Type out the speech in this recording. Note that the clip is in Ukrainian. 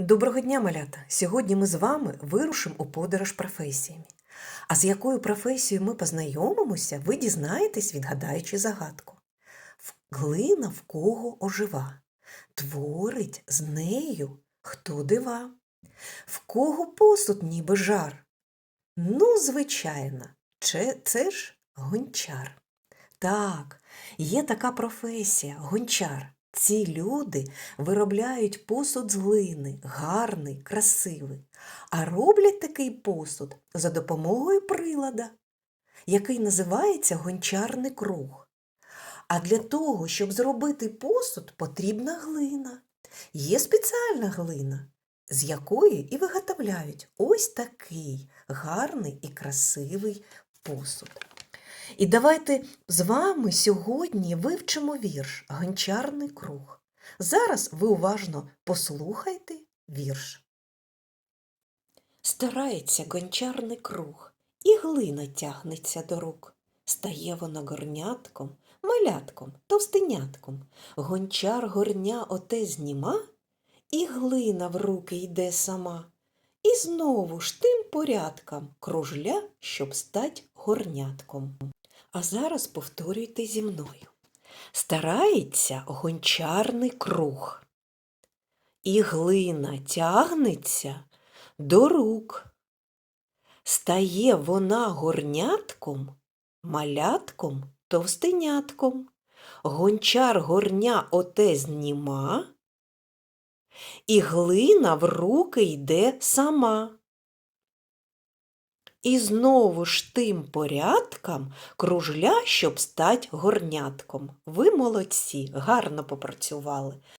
Доброго дня, малята! Сьогодні ми з вами вирушимо у подорож професіями. А з якою професією ми познайомимося, ви дізнаєтесь, відгадаючи загадку. Глина в кого ожива, творить з нею хто дива, в кого посуд ніби жар. Ну, звичайно, це ж гончар. Так, є така професія гончар. Ці люди виробляють посуд з глини, гарний, красивий, а роблять такий посуд за допомогою прилада, який називається гончарний круг. А для того, щоб зробити посуд, потрібна глина. Є спеціальна глина, з якої і виготовляють ось такий гарний і красивий посуд. І давайте з вами сьогодні вивчимо вірш Гончарний круг. Зараз ви уважно послухайте вірш. Старається гончарний круг, і глина тягнеться до рук. Стає вона горнятком, малятком, товстенятком. Гончар горня оте зніма, і глина в руки йде сама. І знову ж тим порядком кружля, щоб стать горнятком. А зараз повторюйте зі мною. Старається гончарний круг. І глина тягнеться до рук. Стає вона горнятком, малятком, товстенятком. Гончар горня оте зніма, і глина в руки йде сама. І знову ж тим порядкам кружля, щоб стать горнятком. Ви молодці, гарно попрацювали.